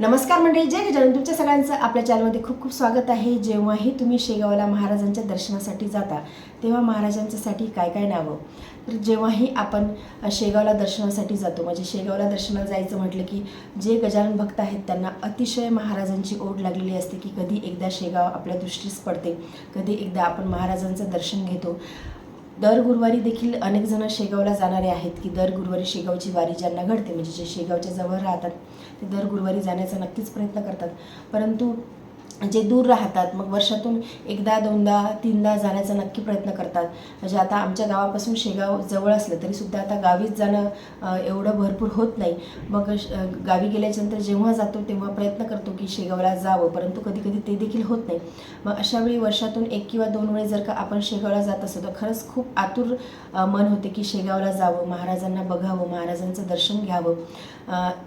नमस्कार मंडळी जय गजानन. तुमच्या सगळ्यांचं आपल्या चॅनलमध्ये खूप खूप स्वागत आहे. जेव्हाही तुम्ही शेगावला महाराजांच्या दर्शनासाठी जाता तेव्हा महाराजांच्यासाठी काय काय नावं तर जेव्हाही आपण शेगावला दर्शनासाठी जातो म्हणजे शेगावला दर्शनाला जायचं म्हटलं की जे गजानन भक्त आहेत त्यांना अतिशय महाराजांची ओढ लागलेली असते की कधी एकदा शेगाव आपल्या दृष्टीस पडते कधी एकदा आपण महाराजांचं दर्शन घेतो. दर गुरुवारी देखील अनेक जण शेगावला जाणारे आहेत की दर गुरुवारी शेगावची वारी ज्यांना घडते म्हणजे जे शेगावच्या जवळ राहतात ते दर गुरुवारी जाण्याचा नक्कीच प्रयत्न करतात. परंतु जे दूर राहतात मग वर्षातून एकदा दोनदा तीनदा जाण्याचा नक्की प्रयत्न करतात. म्हणजे आता आमच्या गावापासून शेगाव जवळ असलं तरीसुद्धा आता गावीच जाणं एवढं भरपूर होत नाही. मग श- गावी गेल्याच्यानंतर जेव्हा जातो तेव्हा प्रयत्न करतो की शेगावला जावं परंतु कधी कधी ते देखील होत नाही. मग अशा वेळी वर्षातून एक किंवा दोन वेळी जर का आपण शेगावला जात असतो तर खरंच खूप आतुर मन होते की शेगावला जावं महाराजांना बघावं महाराजांचं दर्शन घ्यावं.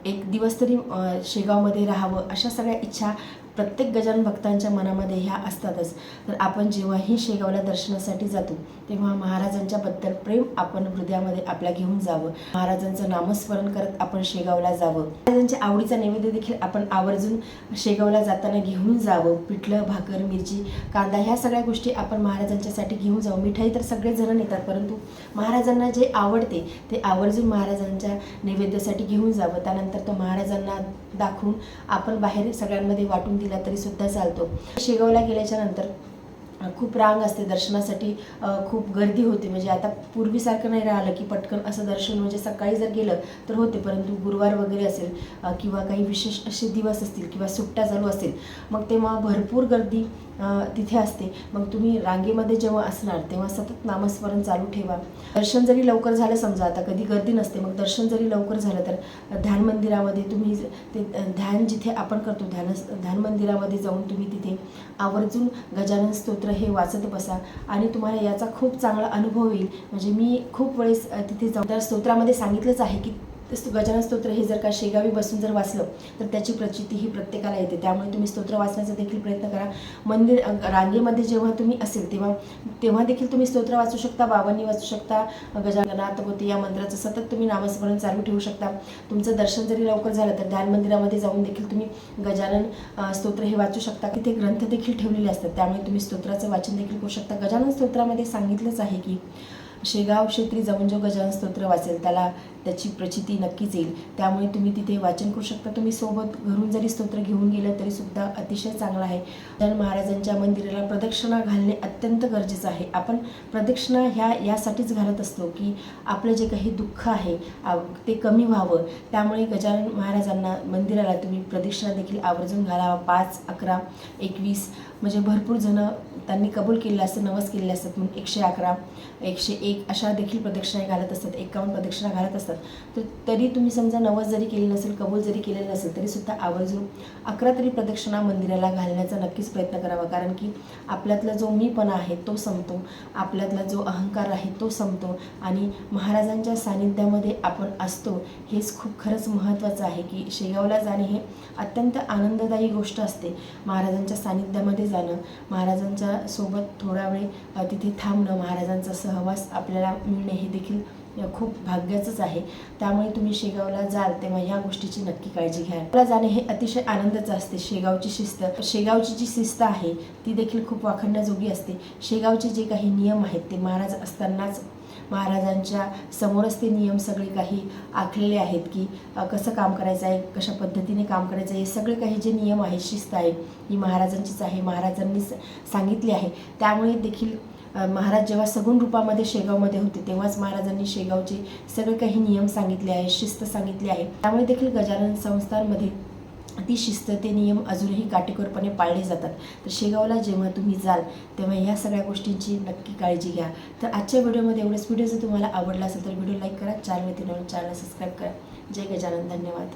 एक दिवस तरी शेगावमध्ये राहावं अशा सगळ्या इच्छा प्रत्येक गजानन भक्तांच्या मनामध्ये ह्या असतातच. तर आपण जेव्हाही शेगावला दर्शनासाठी जातो तेव्हा महाराजांच्या बद्दल प्रेम आपण हृदयामध्ये आपल्या घेऊन जावं. महाराजांचं नामस्मरण करत आपण शेगावला जावं. महाराजांच्या आवडीचा नैवेद्य देखील आपण आवर्जून शेगावला जाताना घेऊन जावं. पिठलं भाकर मिरची कांदा ह्या सगळ्या गोष्टी आपण महाराजांच्यासाठी घेऊन जावं. मिठाई तर सगळेजण नेतात परंतु महाराजांना जे आवडते ते आवर्जून महाराजांच्या नैवेद्यासाठी घेऊन जावं. त्यानंतर तो महाराजांना दाखवून आपण बाहेर सगळ्यांमध्ये वाटून दिला तरी सुद्धा चालतो. शेगावला गेल्याच्यानंतर खूप रांग असते दर्शनासाठी. खूप गर्दी होते. म्हणजे आता पूर्वीसारखं नाही राहिलं की पटकन असं दर्शन म्हणजे सकाळी जर गेलं तर होते परंतु गुरुवार वगैरे असेल किंवा काही विशेष असे दिवस असतील किंवा सुट्ट्या चालू असेल मग तेव्हा भरपूर गर्दी तिथे असते. मग तुम्ही रांगेमध्ये जेव्हा असणार तेव्हा सतत नामस्मरण चालू ठेवा. दर्शन जरी लवकर झालं समजा आता कधी गर्दी नसते मग दर्शन जरी लवकर झालं तर ध्यान मंदिरामध्ये तुम्ही ते ध्यान जिथे आपण करतो ध्यान ध्यान मंदिरामध्ये जाऊन तुम्ही तिथे आवर्जून गजानन स्तोत्र हे वाचत बसा आणि तुम्हाला याचा खूप चांगला अनुभव येईल. म्हणजे मी खूप वेळेस तिथे जाऊन स्तोत्रामध्ये सांगितलंच आहे की ते गजानन स्तोत्र हे जर का शेगावी बसून जर वाचलं तर त्याची प्रचिती ही प्रत्येकाला येते. त्यामुळे तुम्ही स्तोत्र वाचण्याचा देखील प्रयत्न करा. मंदिर रांगेमध्ये जेव्हा तुम्ही असेल तेव्हा तेव्हा देखील तुम्ही स्तोत्र वाचू शकता बाबांनी वाचू शकता गजाननाथ होते या मंत्राचं सतत तुम्ही नामस्मरण चालू ठेवू शकता. तुमचं दर्शन जरी लवकर झालं तर ध्यान मंदिरामध्ये जाऊन देखील तुम्ही गजानन स्तोत्र हे वाचू शकता. तिथे ग्रंथ देखील ठेवलेले असतात. त्यामुळे तुम्ही स्तोत्राचं वाचन देखील करू शकता. गजानन स्तोत्रामध्ये सांगितलंच आहे की शेगाव क्षेत्री जाऊन जो गजानन स्तोत्र वाचेल त्याला त्याची प्रचिती नक्कीच येईल. त्यामुळे तुम्ही तिथे वाचन करू शकता. तुम्ही सोबत घरून जरी स्तोत्र घेऊन गेलं तरी सुद्धा अतिशय चांगलं आहे. गजानन महाराजांच्या मंदिराला प्रदक्षिणा घालणे अत्यंत गरजेचं आहे. आपण प्रदक्षिणा ह्या यासाठीच घालत असतो की आपलं जे काही दुःख आहे ते कमी व्हावं. त्यामुळे गजानन महाराजांना मंदिराला तुम्ही प्रदक्षिणा देखील आवर्जून घालावा. पाच अकरा एकवीस म्हणजे भरपूर जणं त्यांनी कबूल केलेलं असतं नवस केलेले असतात म्हणून एकशे अकरा एकशे एक एक अशा देखील प्रदक्षिणा घालत असतात एकावन्न प्रदक्षिणा घालत असतात. तर तरी तुम्ही समजा नवस जरी केली नसेल कबूल जरी केलेलं नसेल तरीसुद्धा आवर्जून अकरा तरी प्रदक्षिणा मंदिराला घालण्याचा नक्कीच प्रयत्न करावा. कारण की आपल्यातला जो मीपणा आहे तो संपतो. आपल्यातला जो अहंकार आहे तो संपतो. आणि महाराजांच्या सानिध्यामध्ये आपण असतो हेच खूप खरंच महत्त्वाचं आहे की शेगावला जाणे हे अत्यंत आनंददायी गोष्ट असते. महाराजांच्या सानिध्यामध्ये जाणं महाराजांच्या सोबत थोडा वेळ तिथे थांबणं महाराजांचा सहवास आपल्याला मिळणे हे देखील खूप भाग्याचंच आहे. त्यामुळे तुम्ही शेगावला जाल तेव्हा ह्या गोष्टीची नक्की काळजी घ्या. मला जाणे हे अतिशय आनंदाचं असते शेगावची शिस्त. शेगावची जी शिस्त आहे ती देखील खूप वाखण्याजोगी असते. शेगावचे जे काही नियम आहेत ते महाराज असतानाच महाराजांच्या समोरच ते नियम सगळे काही आखलेले आहेत की कसं काम करायचं आहे कशा पद्धतीने काम करायचं आहे हे सगळे काही जे नियम आहेत शिस्त आहे ही महाराजांचीच आहे महाराजांनीच सांगितली आहे. त्यामुळे देखील महाराज जेव्हा सगुण रूपामध्ये शेगावमध्ये होते तेव्हाच महाराजांनी शेगावचे सगळे काही नियम सांगितले आहे शिस्त सांगितली आहे. त्यामुळे देखील गजानन संस्थांमध्ये ती शिस्त ते नियम अजूनही काटेकोरपणे पाळले जातात. तर शेगावला जेव्हा तुम्ही जाल तेव्हा ह्या सगळ्या गोष्टींची नक्की काळजी घ्या. तर आजच्या व्हिडिओमध्ये एवढंच. व्हिडिओ जर तुम्हाला आवडला असेल तर व्हिडिओ लाईक करा चार व्यक्तींवर चॅनल सबस्क्राईब करा. जय गजानन. धन्यवाद.